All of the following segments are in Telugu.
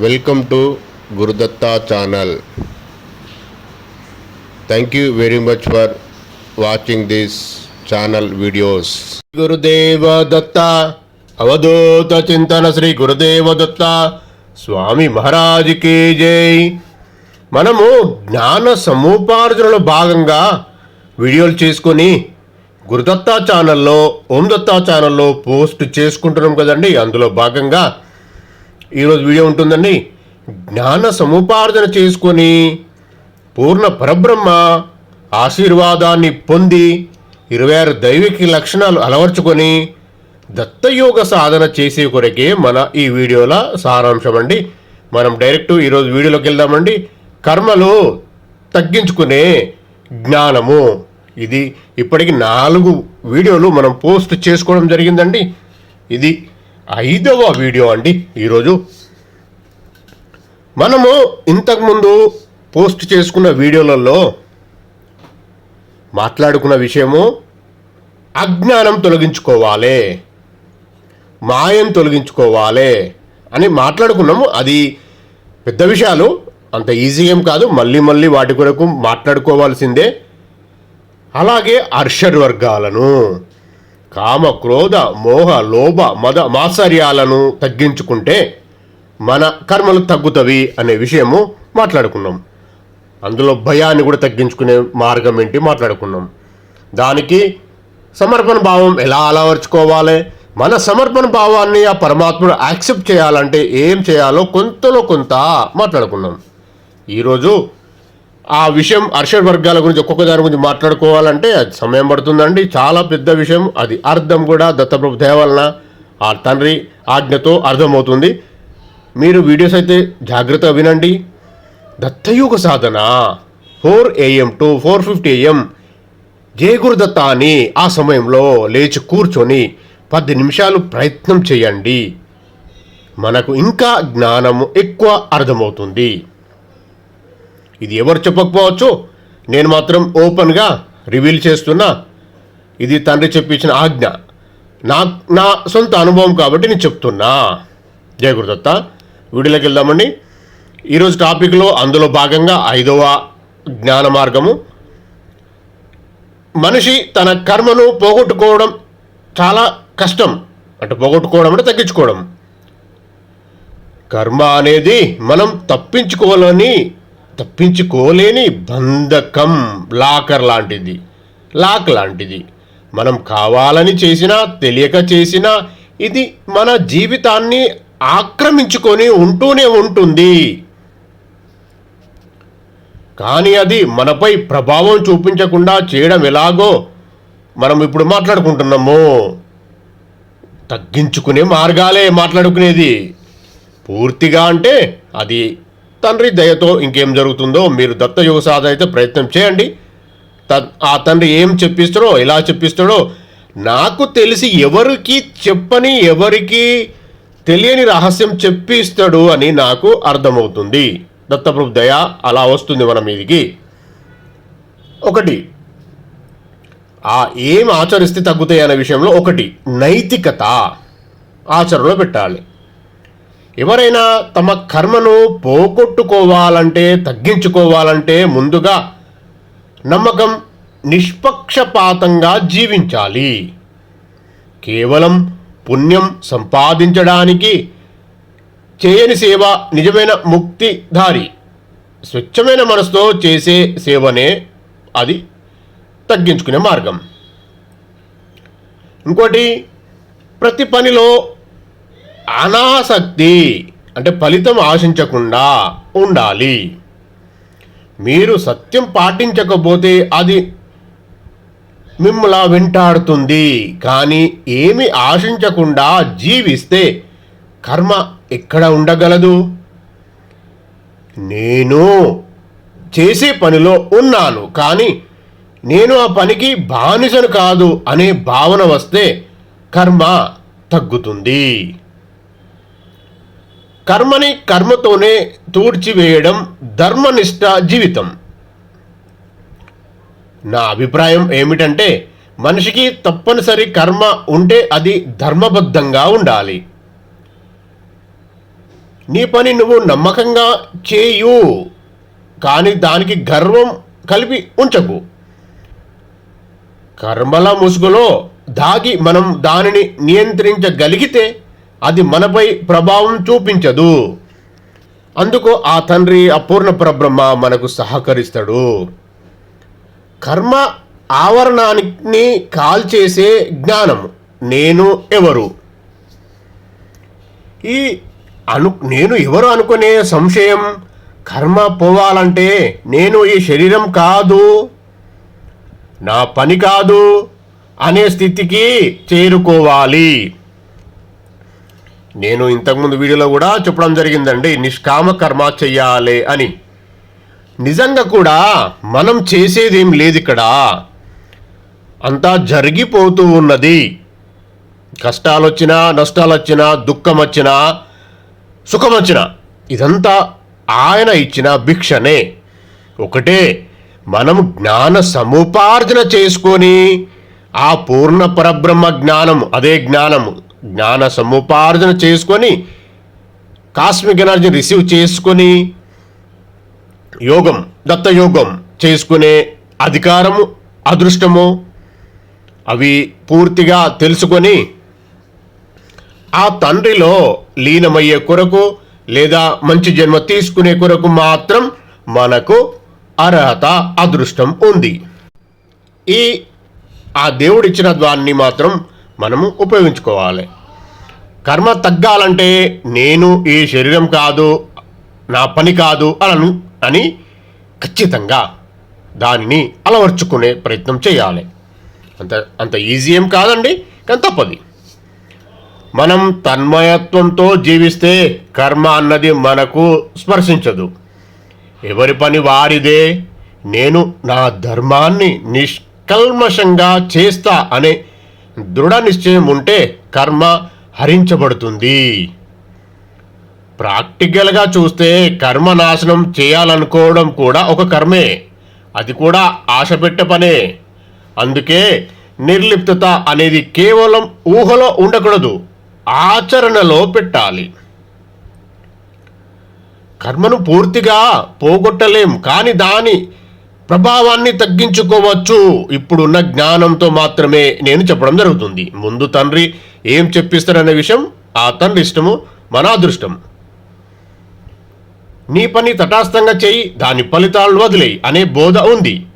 Welcome to Gurudatta channel. Thank you very much for watching this channel videos Gurudeva Datta Avadhuta చింతన శ్రీ గురుదేవ దత్త స్వామి మహారాజుకి జై. మనము జ్ఞాన సముపార్జనలో భాగంగా వీడియోలు చేసుకొని గురుదత్త ఛానల్లో ఓం దత్తా ఛానల్లో పోస్ట్ చేసుకుంటున్నాం కదండి. అందులో భాగంగా ఈరోజు వీడియో ఉంటుందండి. జ్ఞాన సముపార్జన చేసుకొని పూర్ణ పరబ్రహ్మ ఆశీర్వాదాన్ని పొంది ఇరవై ఆరు దైవిక లక్షణాలు అలవర్చుకొని దత్తయోగ సాధన చేసే కొరకే మన ఈ వీడియోల సారాంశం అండి మనం డైరెక్ట్ ఈరోజు వీడియోలోకి వెళ్దామండి. కర్మలు తగ్గించుకునే జ్ఞానము. ఇది ఇప్పటికి నాలుగు వీడియోలు మనం పోస్ట్ చేసుకోవడం జరిగిందండి. ఇది ఐదవ వీడియో అండి ఈరోజు. మనము ఇంతకుముందు పోస్ట్ చేసుకున్న వీడియోలలో మాట్లాడుకున్న విషయము అజ్ఞానం తొలగించుకోవాలి మాయం తొలగించుకోవాలి అని మాట్లాడుకున్నాము. అది పెద్ద విషయాలు అంత ఈజీ ఏం కాదు. మళ్ళీ మళ్ళీ వాటి కొరకు మాట్లాడుకోవాల్సిందే. అలాగే అర్షడ్ వర్గాలను. కామ క్రోధ మోహ లోభ మద మాత్సర్యాలను తగ్గించుకుంటే మన కర్మలు తగ్గుతవి అనే విషయము మాట్లాడుకున్నాం. అందులో భయాన్ని కూడా తగ్గించుకునే మార్గం ఏంటి మాట్లాడుకున్నాం. దానికి సమర్పణ భావం ఎలా అలవర్చుకోవాలి? మన సమర్పణ భావాన్ని ఆ పరమాత్ముడు యాక్సెప్ట్ చేయాలంటే ఏం చేయాలో కొంతలో కొంత మాట్లాడుకున్నాం. ఈరోజు ఆ విషయం అర్షడ్ వర్గాల గురించి ఒక్కొక్క దాని గురించి మాట్లాడుకోవాలంటే అది సమయం పడుతుందండి. చాలా పెద్ద విషయం. అది అర్థం కూడా దత్తప్రభు దయ వలన ఆ తండ్రి ఆజ్ఞతో అర్థమవుతుంది. మీరు వీడియోస్ అయితే జాగ్రత్తగా వినండి. దత్తయుగ సాధన four AM to four fifty AM. Jaya Gurudatta అని ఆ సమయంలో లేచి కూర్చొని పది నిమిషాలు ప్రయత్నం చేయండి. మనకు ఇంకా జ్ఞానము ఎక్కువ అర్థమవుతుంది. ఇది ఎవరు చెప్పకపోవచ్చు? నేను మాత్రం ఓపెన్గా రివీల్ చేస్తున్నా. ఇది తండ్రి చెప్పించిన ఆజ్ఞ. నా నా సొంత అనుభవం కాబట్టి నేను చెప్తున్నా. జయ గురుదత్త. వీడియోలోకి వెళ్దామండి. ఈరోజు టాపిక్లో అందులో భాగంగా ఐదవ జ్ఞాన మార్గము. మనిషి తన కర్మను పోగొట్టుకోవడం చాలా కష్టం. అంటే పోగొట్టుకోవడం అంటే తగ్గించుకోవడం. కర్మ అనేది మనం తప్పించుకోవాలని తప్పించుకోలేని బంధకం లాకర్ లాంటిది. లాక్ లాంటిది. మనం కావాలని చేసినా తెలియక చేసినా ఇది మన జీవితాన్ని ఆక్రమించుకొని ఉంటూనే ఉంటుంది. కానీ అది మనపై ప్రభావం చూపించకుండా చేయడం ఎలాగో మనం ఇప్పుడు మాట్లాడుకుంటున్నాము. తగ్గించుకునే మార్గాలే మాట్లాడుకునేది. పూర్తిగా అంటే అది తండ్రి దయతో ఇంకేం జరుగుతుందో మీరు దత్తయోగ సాధన అయితే ప్రయత్నం చేయండి. త- ఆ తండ్రి ఏం చెప్పిస్తాడో ఎలా చెప్పిస్తాడో నాకు తెలిసి ఎవరికి చెప్పని ఎవరికి తెలియని రహస్యం చెప్పిస్తాడు అని నాకు అర్థమవుతుంది. దత్తప్రభు దయ అలా వస్తుంది మన మీదికి. ఒకటి ఆ ఏం ఆచరిస్తే తగ్గుతాయి అనే విషయంలో ఒకటి నైతికత ఆచరణలో పెట్టాలి. ఎవరైనా తమ కర్మను పోగొట్టుకోవాలంటే తగ్గించుకోవాలంటే ముందుగా నమ్మకం నిష్పక్షపాతంగా జీవించాలి. కేవలం పుణ్యం సంపాదించడానికి చేయని సేవ నిజమైన ముక్తిధారి స్వచ్ఛమైన మనసుతో చేసే సేవనే అది తగ్గించుకునే మార్గం. ఇంకోటి ప్రతి పనిలో అనాసక్తి అంటే ఫలితం ఆశించకుండా ఉండాలి. మీరు సత్యం పాటించకపోతే అది మిమ్మలా వెంటాడుతుంది. కానీ ఏమి ఆశించకుండా జీవిస్తే కర్మ ఎక్కడ ఉండగలదు? నేను చేసే పనిలో ఉన్నాను కానీ నేను ఆ పనికి బానిసను కాదు అనే భావన వస్తే కర్మ తగ్గుతుంది. కర్మని కర్మతోనే తూడ్చివేయడం ధర్మనిష్ట జీవితం. నా అభిప్రాయం ఏమిటంటే మనిషికి తప్పనిసరి కర్మ ఉంటే అది ధర్మబద్ధంగా ఉండాలి. నీ పని నువ్వు నమ్మకంగా చేయు కానీ దానికి గర్వం కలిపి ఉంచకు. కర్మల ముసుగులో దాగి మనం దానిని నియంత్రించగలిగితే అది మనపై ప్రభావం చూపించదు. అందుకు ఆ తండ్రి అపూర్ణ పరబ్రహ్మ మనకు సహకరిస్తాడు. కర్మ ఆవరణాన్ని కాల్చేసే జ్ఞానం నేను ఎవరు? ఈ అను నేను ఎవరు అనుకునే సంశయం కర్మ పోవాలంటే నేను ఈ శరీరం కాదు నా పని కాదు అనే స్థితికి చేరుకోవాలి. నేను ఇంతకుముందు వీడియోలో కూడా చెప్పడం జరిగిందండి నిష్కామ కర్మ చెయ్యాలి అని. నిజంగా కూడా మనం చేసేదేం లేదు ఇక్కడ. అంతా జరిగిపోతూ ఉన్నది. కష్టాలు వచ్చినా నష్టాలు వచ్చినా దుఃఖం వచ్చినా సుఖం వచ్చినా ఇదంతా ఆయన ఇచ్చిన భిక్షనే. ఒకటే మనం జ్ఞాన సముపార్జన చేసుకొని ఆ పూర్ణ పరబ్రహ్మ జ్ఞానం అదే జ్ఞానము జ్ఞాన సముపార్జన చేసుకొని కాస్మిక్ ఎనర్జీ రిసీవ్ చేసుకొని యోగం దత్తయోగం చేసుకునే అధికారము అదృష్టము అవి పూర్తిగా తెలుసుకొని ఆ తండ్రిలో లీనమయ్యే కొరకు లేదా మంచి జన్మ తీసుకునే కొరకు మాత్రం మనకు అర్హత అదృష్టం ఉంది. ఈ ఆ దేవుడిచ్చిన దాన్ని మాత్రం మనము ఉపయోగించుకోవాలి. కర్మ తగ్గాలంటే నేను ఈ శరీరం కాదు నా పని కాదు అను అని ఖచ్చితంగా దానిని అలవర్చుకునే ప్రయత్నం చేయాలి. అంత అంత ఈజీ ఏం కాదండి కానీ తప్పది. మనం తన్మయత్వంతో జీవిస్తే కర్మ అన్నది మనకు స్పర్శించదు. ఎవరి పని వారిదే నేను నా ధర్మాన్ని నిష్కల్మషంగా చేస్తా అనే దృఢ నిశ్చయం ఉంటే కర్మ హరించబడుతుంది. ప్రాక్టికల్గా చూస్తే కర్మ నాశనం చేయాలనుకోవడం కూడా ఒక కర్మే. అది కూడా ఆశ పెట్టే పనే. అందుకే నిర్లిప్తత అనేది కేవలం ఊహలో ఉండకూడదు ఆచరణలో పెట్టాలి. కర్మను పూర్తిగా పోగొట్టలేం కానీ దాని ప్రభావాన్ని తగ్గించుకోవచ్చు. ఇప్పుడున్న జ్ఞానంతో మాత్రమే నేను చెప్పడం జరుగుతుంది. ముందు తండ్రి ఏం చెప్పిస్తారనే విషయం ఆ తండ్రి ఇష్టము మన అదృష్టం. నీ పని తటాస్థంగా చేయి దాని ఫలితాలు వదిలేయి అనే బోధ ఉంది.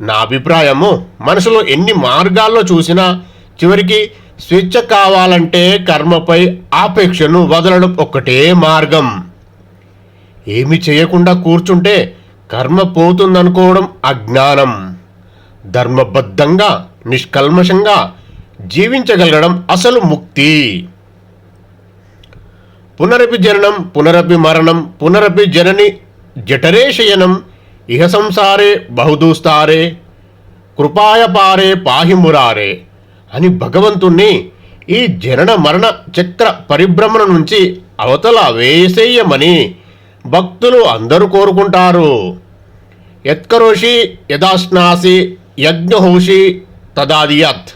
నా అభిప్రాయము మనసులో ఎన్ని మార్గాల్లో చూసినా చివరికి స్వేచ్ఛ కావాలంటే కర్మపై ఆపేక్షను వదలడం ఒక్కటే మార్గం. ఏమి చేయకుండా కూర్చుంటే కర్మ పోతుందనుకోవడం అజ్ఞానం. ధర్మబద్ధంగా నిష్కల్మషంగా జీవించగలగడం అసలు ముక్తి. పునరపి జననం పునరపి మరణం పునరపి జనని జఠరే శయనం ఇహ సంసారే బహుదూస్తారే కృపాయ పారే పాహి మురారే అని భగవంతుణ్ణి ఈ జనన మరణ చక్ర పరిభ్రమణ నుంచి అవతల వేసేయమని భక్తులు అందరూ కోరుకుంటారు. యత్కరోషి యదాశ్నాసి యజ్ఞహోషి తదాదియత్.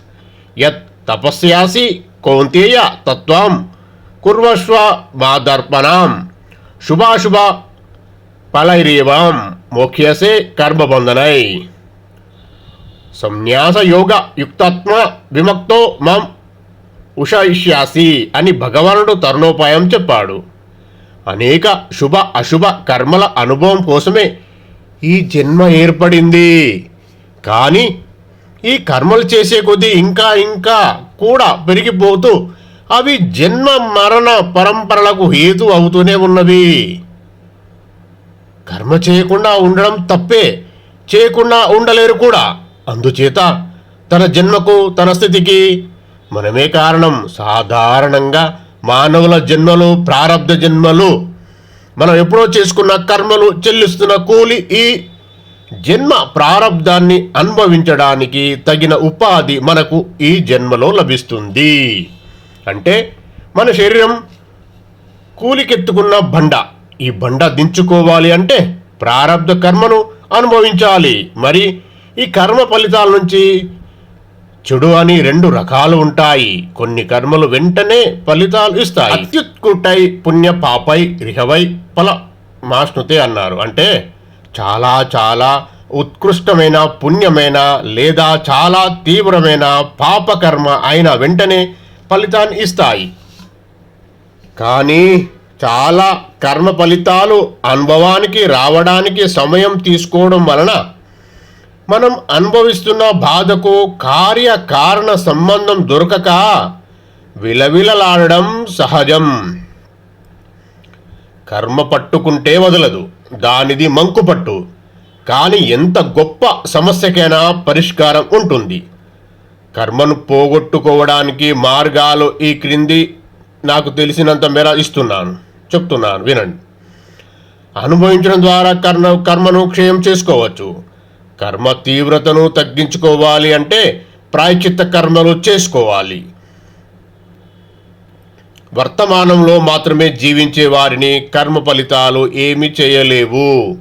యత్ తపస్యాసి కౌంతేయ తత్వం. కుర్వస్వ మాదర్పణం. శుభాశుభ ఫలైరేవం. మోక్ష్యసే కర్మబంధనై. సంన్యాసయోగ యుక్తాత్మ విముక్తో మాం ఉషయిష్యాసి అని భగవానుడు తరుణోపాయం చెప్పాడు. అనేక శుభ అశుభ కర్మల అనుభవం కోసమే ఈ జన్మ ఏర్పడింది. కానీ ఈ కర్మలు చేసే కొద్దీ ఇంకా ఇంకా కూడా పెరిగిపోతూ అవి జన్మ మరణ పరంపరలకు హేతు అవుతూనే ఉన్నవి. కర్మ చేయకుండా ఉండడం తప్పే చేయకుండా ఉండలేరు కూడా. అందుచేత తన జన్మకు తన స్థితికి మనమే కారణం. సాధారణంగా మానవుల జన్మలు ప్రారంధ జన్మలు మనం ఎప్పుడో చేసుకున్న కర్మలు చెల్లిస్తున్న కూలి ఈ జన్మ ప్రారంధాన్ని అనుభవించడానికి తగిన ఉపాధి మనకు ఈ జన్మలో లభిస్తుంది. అంటే మన శరీరం కూలికెత్తుకున్న బండ. ఈ బండ దించుకోవాలి అంటే ప్రారంధ కర్మను అనుభవించాలి. మరి ఈ కర్మ ఫలితాల నుంచి చెడు అని రెండు రకాలు ఉంటాయి. కొన్ని కర్మలు వెంటనే ఫలితాలు ఇస్తాయి. అత్యుత్కుటై పుణ్య పాపై రిహవై ఫల మాష్ణుతే అన్నారు. అంటే చాలా చాలా ఉత్కృష్టమైన పుణ్యమైన లేదా చాలా తీవ్రమైన పాపకర్మ అయిన వెంటనే ఫలితాన్ని ఇస్తాయి. కానీ చాలా కర్మ ఫలితాలు అనుభవానికి రావడానికి సమయం తీసుకోవడం వలన మనం అనుభవిస్తున్న బాధకు కార్యకారణ సంబంధం దొరకక విలవిలలాడడం సహజం. కర్మ పట్టుకుంటే వదలదు దానిది మంకు పట్టు. కానీ ఎంత గొప్ప సమస్యకైనా పరిష్కారం ఉంటుంది. కర్మను పోగొట్టుకోవడానికి మార్గాలు ఈ క్రింది నాకు తెలిసినంత మేర ఇస్తున్నాను చెప్తున్నాను వినండి. అనుభవించడం ద్వారా కర్మ కర్మను క్షయం చేసుకోవచ్చు. కర్మ తీవ్రతను తగ్గించుకోవాలి అంటే ప్రాయచిత్త కర్మలు చేసుకోవాలి. వర్తమానంలో మాత్రమే జీవించే వారిని కర్మ ఫలితాలు ఏమి చేయలేవు.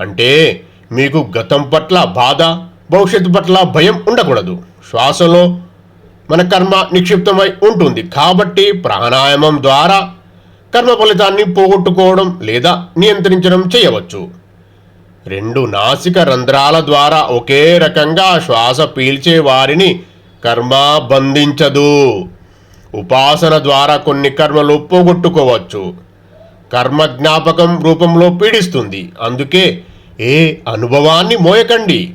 అంటే మీకు గతం పట్ల బాధ భవిష్యత్తు పట్ల భయం ఉండకూడదు. శ్వాసలో మన కర్మ నిక్షిప్తమై ఉంటుంది. కాబట్టి ప్రాణాయామం ద్వారా కర్మ ఫలితాన్ని పోగొట్టుకోవడం లేదా నియంత్రించడం చేయవచ్చు. రెండు నాసిక రంధ్రాల ద్వారా ఒకే రకంగా శ్వాస పీల్చే వారిని కర్మ బంధించదు. ఉపాసన ద్వారా కొన్ని కర్మలు పోగొట్టుకోవచ్చు. కర్మ జ్ఞాపకం రూపంలో పీడిస్తుంది. అందుకే ఏ అనుభవాన్ని మోయకండి.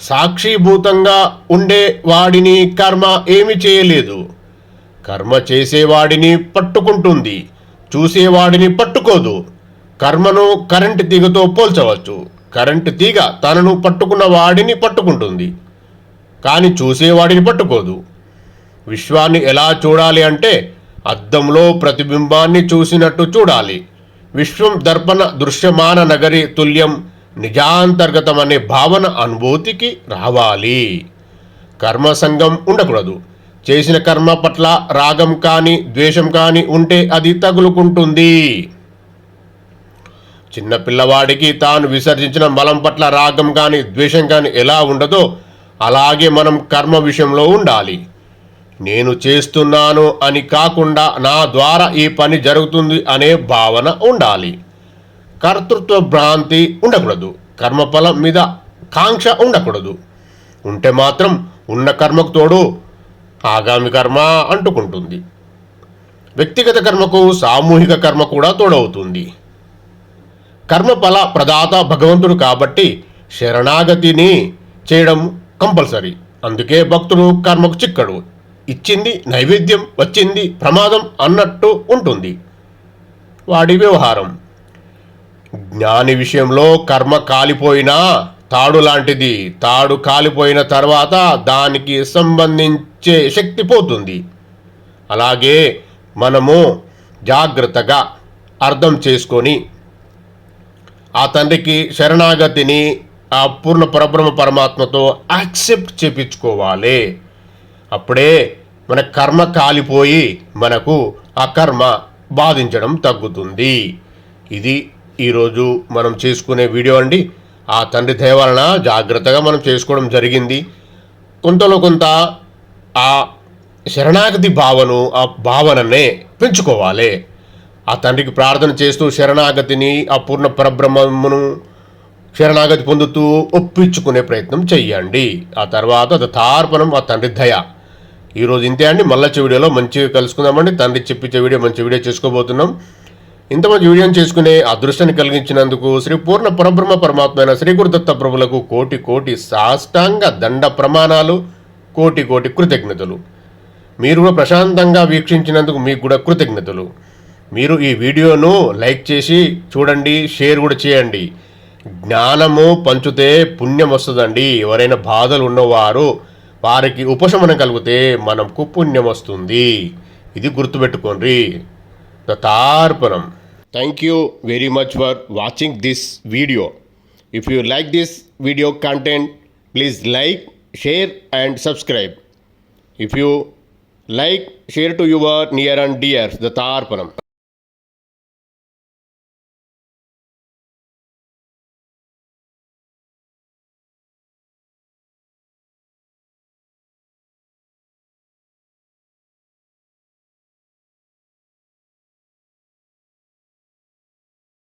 సాక్షిభూతంగా ఉండే వాడిని కర్మ ఏమి చేయలేదు. కర్మ చేసేవాడిని పట్టుకుంటుంది. చూసేవాడిని పట్టుకోదు. కర్మను కరెంట్ తీగతో పోల్చవచ్చు. కరెంటు తీగ తనను పట్టుకున్న వాడిని పట్టుకుంటుంది. కానీ చూసేవాడిని పట్టుకోదు. విశ్వాన్ని ఎలా చూడాలి అంటే అద్దంలో ప్రతిబింబాన్ని చూసినట్టు చూడాలి. విశ్వం దర్పణ దృశ్యమాన నగరి తుల్యం నిజాంతర్గతం అనే భావన అనుభూతికి రావాలి. కర్మ సంఘం ఉండకూడదు. చేసిన కర్మ పట్ల రాగం కానీ ద్వేషం కానీ ఉంటే అది తగులుకుంటుంది. చిన్న పిల్లవాడికి తాను విసర్జించిన మలం పట్ల రాగం కానీ ద్వేషం కానీ ఎలా ఉండదో అలాగే మనం కర్మ విషయంలో ఉండాలి. నేను చేస్తున్నాను అని కాకుండా నా ద్వారా ఈ పని జరుగుతుంది అనే భావన ఉండాలి. కర్తృత్వ భ్రాంతి ఉండకూడదు. కర్మఫలం మీద కాంక్ష ఉండకూడదు. ఉంటే మాత్రం ఉన్న కర్మకు తోడు ఆగామి కర్మ అంటుకుంటుంది. వ్యక్తిగత కర్మకు సామూహిక కర్మ కూడా తోడవుతుంది. కర్మఫల ప్రదాత భగవంతుడు కాబట్టి శరణాగతిని చేయడం కంపల్సరీ. అందుకే భక్తుడు కర్మకు చిక్కడు. ఇచ్చింది నైవేద్యం వచ్చింది ప్రమాదం అన్నట్టు ఉంటుంది. వాడి వ్యవహారం. జ్ఞాని విషయంలో కర్మ కాలిపోయినా తాడు లాంటిది. తాడు కాలిపోయిన తర్వాత దానికి సంబంధించే శక్తి పోతుంది. అలాగే మనము జాగ్రత్తగా అర్థం చేసుకొని ఆ తండ్రికి శరణాగతిని ఆ పూర్ణ పరబ్రహ్మ పరమాత్మతో యాక్సెప్ట్ చేపించుకోవాలి. అప్పుడే మన కర్మ కాలిపోయి మనకు ఆ కర్మ బాధించడం తగ్గుతుంది. ఇది ఈరోజు మనం చేసుకునే వీడియో అండి. ఆ తండ్రి దయ వలన జాగ్రత్తగా మనం చేసుకోవడం జరిగింది. కొంతలో కొంత ఆ శరణాగతి భావను ఆ భావననే పెంచుకోవాలి. ఆ తండ్రికి ప్రార్థన చేస్తూ శరణాగతిని ఆ పూర్ణ పరబ్రహ్మమును శరణాగతి పొందుతూ ఒప్పించుకునే ప్రయత్నం చెయ్యండి. ఆ తర్వాత అది తార్పణం ఆ తండ్రి దయ. ఈరోజు ఇంతే అండి. మళ్ళీ వీడియోలో మంచిగా కలుసుకుందామండి. తండ్రి చెప్పించే వీడియో మంచి వీడియో చేసుకోబోతున్నాం. ఇంత మంచి వీడియోని చేసుకునే అదృష్టాన్ని కలిగించినందుకు శ్రీ పూర్ణ పరబ్రహ్మ పరమాత్మైన అయిన శ్రీ గురుదత్త ప్రభులకు కోటి కోటి సాష్టాంగ దండ ప్రమాణాలు కోటి కోటి కృతజ్ఞతలు. మీరు కూడా ప్రశాంతంగా వీక్షించినందుకు మీకు కూడా కృతజ్ఞతలు. మీరు ఈ వీడియోను లైక్ చేసి చూడండి షేర్ కూడా చేయండి. జ్ఞానము పంచితే పుణ్యం వస్తుందండి. ఎవరైనా బాధలు ఉన్నవారు వారికి ఉపశమనం కలిగితే మనకు పుణ్యం వస్తుంది. ఇది గుర్తుపెట్టుకోండి. దత్తార్పణం. Thank you very much for watching this video if you like this video content please like share and subscribe if you like share to your near and dears దత్తార్పణం.